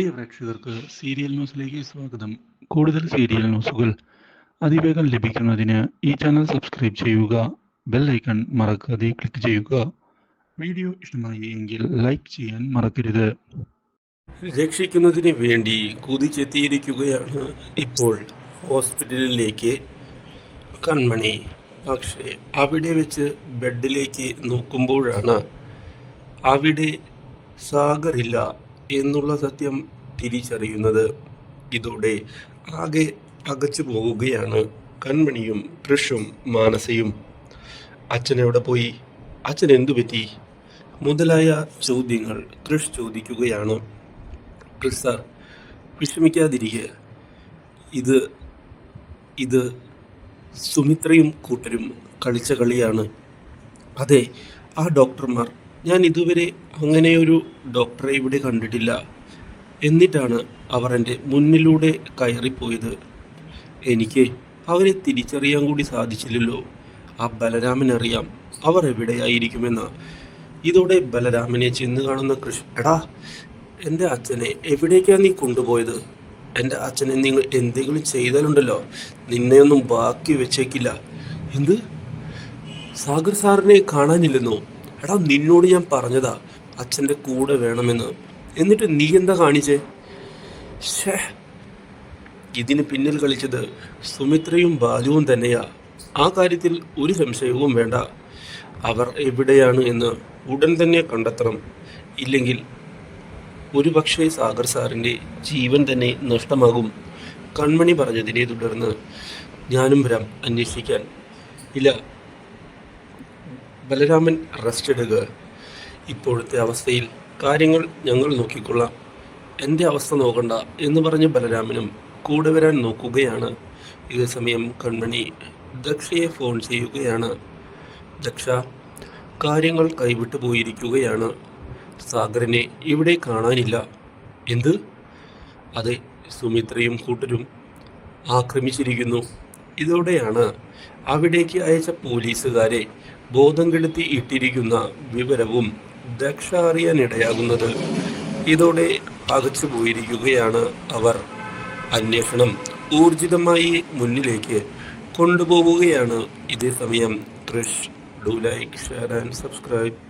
പ്രിയ പ്രേക്ഷകർക്ക് സീരിയൽ ന്യൂസിലേക്ക് സ്വാഗതം. കൂടുതൽ സീരിയൽ ന്യൂസുകൾ അതിവേഗം ലഭിക്കുന്നതിന് ഈ ചാനൽ സബ്സ്ക്രൈബ് ചെയ്യുക ബെൽ ഐക്കൺ മറക്കാതെ ക്ലിക്ക് ചെയ്യുക. വീഡിയോ ഇഷ്ടമായി എങ്കിൽ ലൈക്ക് ചെയ്യാൻ മറക്കരുത്. രക്ഷിക്കുന്നതിന് വേണ്ടി കുതിച്ചെത്തിയിരിക്കുകയാണ് ഇപ്പോൾ ഹോസ്പിറ്റലിലേക്ക് കൺമണി. പക്ഷേ അവിടെ വെച്ച് ബെഡിലേക്ക് നോക്കുമ്പോഴാണ് അവിടെ സാഗറില്ല എന്നുള്ള സത്യം തിരിച്ചറിയുന്നത് ഇതോടെ ആകെ അകച്ചു പോവുകയാണ് കൺമണിയും കൃഷും മാനസയും. അച്ഛനെവിടെ പോയി? അച്ഛൻ എന്തു പറ്റി? മുതലായ ചോദ്യങ്ങൾ കൃഷ് ചോദിക്കുകയാണ്. കൃഷ് സാർ വിഷമിക്കാതിരിക്കുക ഇത് ഇത് സുമിത്രയും കൂട്ടരും കളിച്ച കളിയാണ്. അതെ ആ ഡോക്ടർമാർ ഞാൻ ഇതുവരെ അങ്ങനെ ഒരു ഡോക്ടറെ ഇവിടെ കണ്ടിട്ടില്ല എന്നിട്ടാണ് അവർ എന്റെ മുന്നിലൂടെ കയറിപ്പോയത്. എനിക്ക് അവരെ തിരിച്ചറിയാൻ കൂടി സാധിച്ചില്ലല്ലോ. ആ ബലരാമനറിയാം അവർ എവിടെയായിരിക്കുമെന്ന്. ഇതോടെ ബലരാമനെ ചെന്ന് കാണുന്ന കൃഷ് എടാ എന്റെ അച്ഛനെ എവിടേക്കാണ് നീ കൊണ്ടുപോയത്? എന്റെ അച്ഛനെ നിങ്ങൾ എന്തെങ്കിലും ചെയ്താലുണ്ടല്ലോ. നിന്നെയൊന്നും ബാക്കി വെച്ചേക്കില്ല. എന്ത്? സാഗർ സാറിനെ കാണാനില്ലെന്നോ? എടാ നിന്നോട് ഞാൻ പറഞ്ഞതാ അച്ഛന്റെ കൂടെ വേണമെന്ന്. എന്നിട്ട് നീ എന്താ കാണിച്ചേ? ഇതിന് പിന്നിൽ കളിച്ചത് സുമിത്രയും ബാലുവും തന്നെയാ. ആ കാര്യത്തിൽ ഒരു സംശയവും വേണ്ട. അവർ എവിടെയാണ് എന്ന് ഉടൻ തന്നെ കണ്ടെത്തണം. ഇല്ലെങ്കിൽ ഒരുപക്ഷെ സാഗർ സാറിന്റെ ജീവൻ തന്നെ നഷ്ടമാകും. കൺമണി പറഞ്ഞതിനെ തുടർന്ന് ഞാനും വരാം അന്വേഷിക്കാൻ. ഇല്ല ബലരാമൻ റെസ്റ്റ് എടുക്കുക. ഇപ്പോഴത്തെ അവസ്ഥയിൽ കാര്യങ്ങൾ ഞങ്ങൾ നോക്കിക്കൊള്ളാം. എന്റെ അവസ്ഥ നോക്കണ്ട എന്ന് പറഞ്ഞ് ബലരാമനും കൂടെ വരാൻ നോക്കുകയാണ്. ഇതേ സമയം കൺമണി ദക്ഷയെ ഫോൺ ചെയ്യുകയാണ്. ദക്ഷ കാര്യങ്ങൾ കൈവിട്ടു പോയിരിക്കുകയാണ്. സാഗറിനെ ഇവിടെ കാണാനില്ല. എന്ത്? അതെ സുമിത്രയും കൂട്ടരും ആക്രമിച്ചിരിക്കുന്നു. ഇതോടെയാണ് അവിടേക്ക് അയച്ച പോലീസുകാരെ ബോധം കെടുത്തി ഇട്ടിരിക്കുന്ന വിവരവും ദക്ഷ അറിയാനിടയാകുന്നത് ഇതോടെ പകച്ചു പോയിരിക്കുകയാണ് അവർ. അന്വേഷണം ഊർജിതമായി മുന്നിലേക്ക് കൊണ്ടുപോവുകയാണ്. ഇതേ സമയം ത്രിഷ് do like share and subscribe.